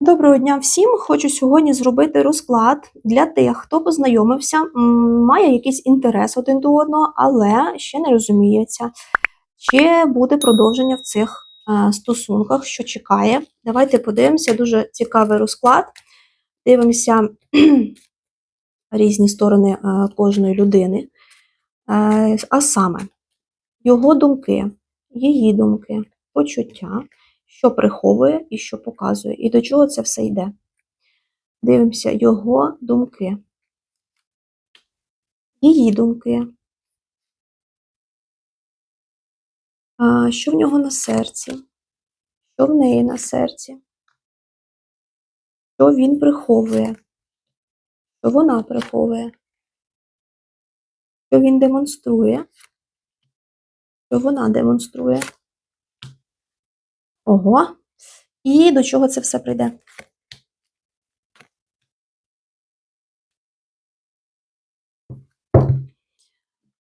Доброго дня всім! Хочу сьогодні зробити розклад для тих, хто познайомився, має якийсь інтерес один до одного, але ще не розуміється, чи буде продовження в цих е, стосунках, що чекає. Давайте подивимося, дуже цікавий розклад. Дивимося різні сторони е, кожної людини. Е, А саме, його думки, її думки, почуття що приховує і що показує, і до чого це все йде. Дивимося його думки, її думки, що в нього на серці, що в неї на серці, що він приховує, що вона приховує, що він демонструє, що вона демонструє. Ого. І до чого це все прийде?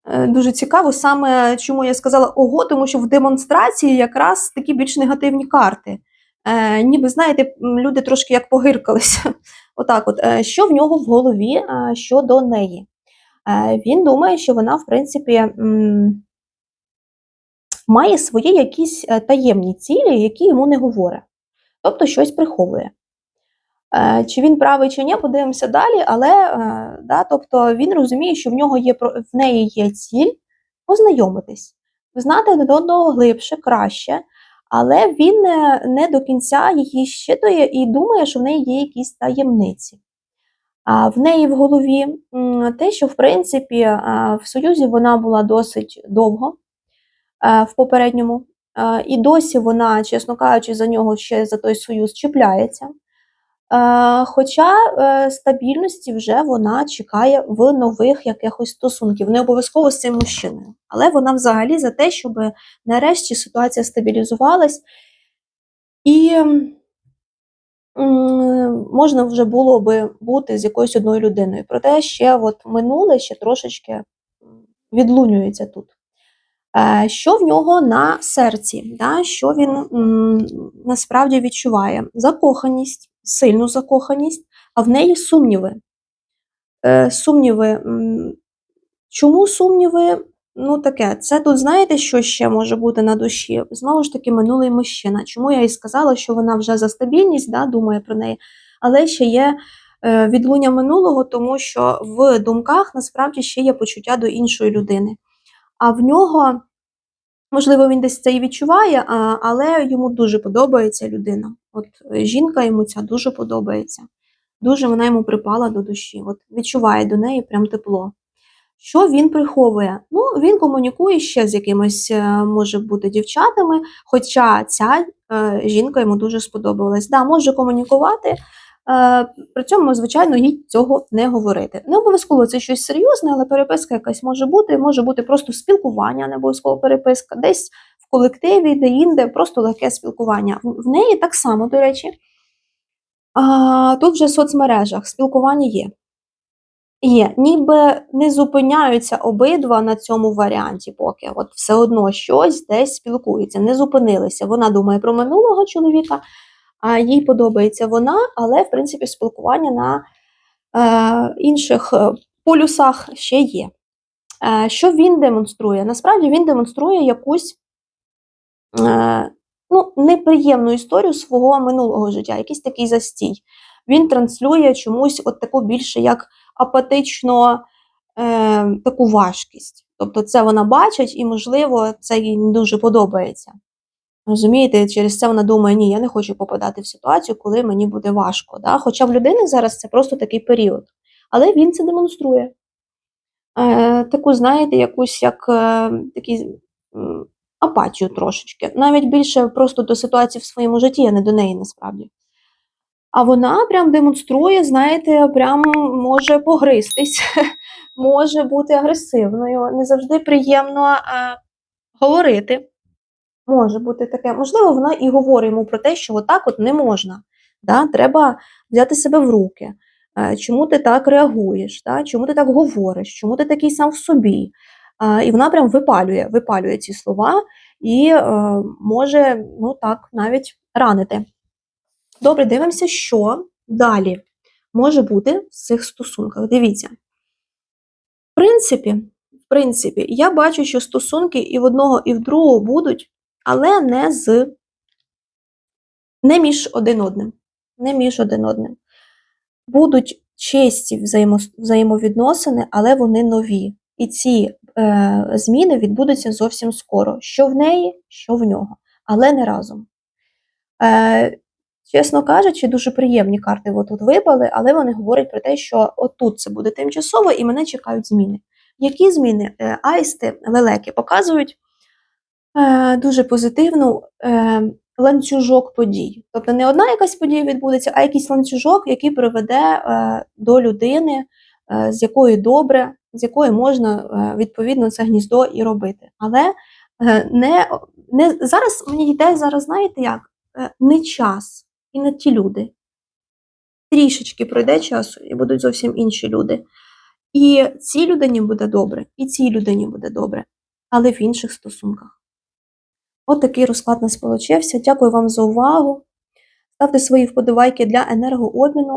Е, Дуже цікаво, саме чому я сказала ого, тому що в демонстрації якраз такі більш негативні карти. Е, ніби, знаєте, люди трошки як погиркалися. Отак, от, Е, що в нього в голові е, щодо неї? Е, він думає, що вона, в принципі, має свої якісь е, таємні цілі, які йому не говорить. Тобто щось приховує. Е, Чи він правий, чи ні, подивимося далі, але е, да, тобто він розуміє, що в нього є в неї є ціль познайомитись, знати один одного глибше, краще, але він не до кінця її щитує і думає, що в неї є якісь таємниці. А в неї в голові те, що в принципі в Союзі вона була досить довго в попередньому, е, і досі вона, чесно кажучи, за нього ще за той союз чіпляється. Е, Хоча е, стабільності вже вона чекає в нових якихось стосунків, не обов'язково з цим мужчиною. Але вона взагалі за те, щоб нарешті ситуація стабілізувалась і можна вже було би бути з якоюсь одною людиною. Проте ще от минуле ще трошечки відлунюється тут. Е, Що в нього на серці? Да? Що він м, насправді відчуває? Закоханість, сильну закоханість, а в неї сумніви. Е, Сумніви. Чому сумніви? Ну, таке, це тут знаєте, що ще може бути на душі? Знову ж таки, минулий мужчина. Чому я і сказала, що вона вже за стабільність, да, думає про неї, але ще є е, відлуння минулого, тому що в думках насправді ще є почуття до іншої людини. А в нього, можливо, він десь це і відчуває, але йому дуже подобається людина. От е, жінка йому ця дуже подобається. Дуже вона йому припала до душі. От відчуває до неї прям тепло. Що він приховує? Ну, він комунікує ще з якимись, е, може бути, дівчатами, хоча ця е, жінка йому дуже сподобалась. Да, може комунікувати, при цьому, звичайно, їй цього не говорити. Не обов'язково це щось серйозне, але переписка якась може бути, може бути просто спілкування, не обов'язково переписка, десь в колективі, де-інде, просто легке спілкування. В неї так само, до речі. Тут вже в соцмережах спілкування є. Є, ніби не зупиняються обидва на цьому варіанті поки. От все одно щось десь спілкується, не зупинилися. Вона думає про минулого чоловіка, їй подобається вона, але в принципі спілкування на е, інших е, полюсах ще є. Е, що він демонструє? Насправді він демонструє якусь е, ну, неприємну історію свого минулого життя, якийсь такий застій. Він транслює чомусь от таку більше як апатично е, таку важкість. Тобто це вона бачить, і, можливо, це їй не дуже подобається. Розумієте, через це вона думає, ні, я не хочу попадати в ситуацію, коли мені буде важко. Да? Хоча в людини зараз це просто такий період. Але він це демонструє. Е, таку, знаєте, якусь як е, такий, апатію трошечки. Навіть більше просто до ситуації в своєму житті, а не до неї насправді. А вона прям демонструє, знаєте, прям може погристись, може бути агресивною, не завжди приємно е, говорити. Може бути таке. Можливо, вона і говорить йому про те, що отак от не можна. Да? Треба взяти себе в руки. Е, Чому ти так реагуєш? Да? Чому ти так говориш? Чому ти такий сам в собі? Е, І вона прям випалює, випалює ці слова і е, може ну так навіть ранити. Добре, дивимося, що далі може бути в цих стосунках. Дивіться. В принципі, в принципі, я бачу, що стосунки і в одного, і в другого будуть, але не з не між один одним. Не між один одним. Будуть чисті взаємо, взаємовідносини, але вони нові. І ці е, зміни відбудуться зовсім скоро. Що в неї, що в нього, але не разом. Е, чесно кажучи, дуже приємні карти отут випали, але вони говорять про те, що отут це буде тимчасово і мене чекають зміни. Які зміни? Е, аїсти, лелеки показують дуже позитивну е, ланцюжок подій. Тобто не одна якась подія відбудеться, а якийсь ланцюжок, який приведе е, до людини, е, з якою добре, з якою можна е, відповідно це гніздо і робити. Але е, не, не зараз мені йде зараз, знаєте як? Е, не час і не ті люди. Трішечки пройде часу, і будуть зовсім інші люди. І цій людині буде добре, і цій людині буде добре, але в інших стосунках. От такий розклад нас получився. Дякую вам за увагу. Ставте свої вподобайки для енергообміну.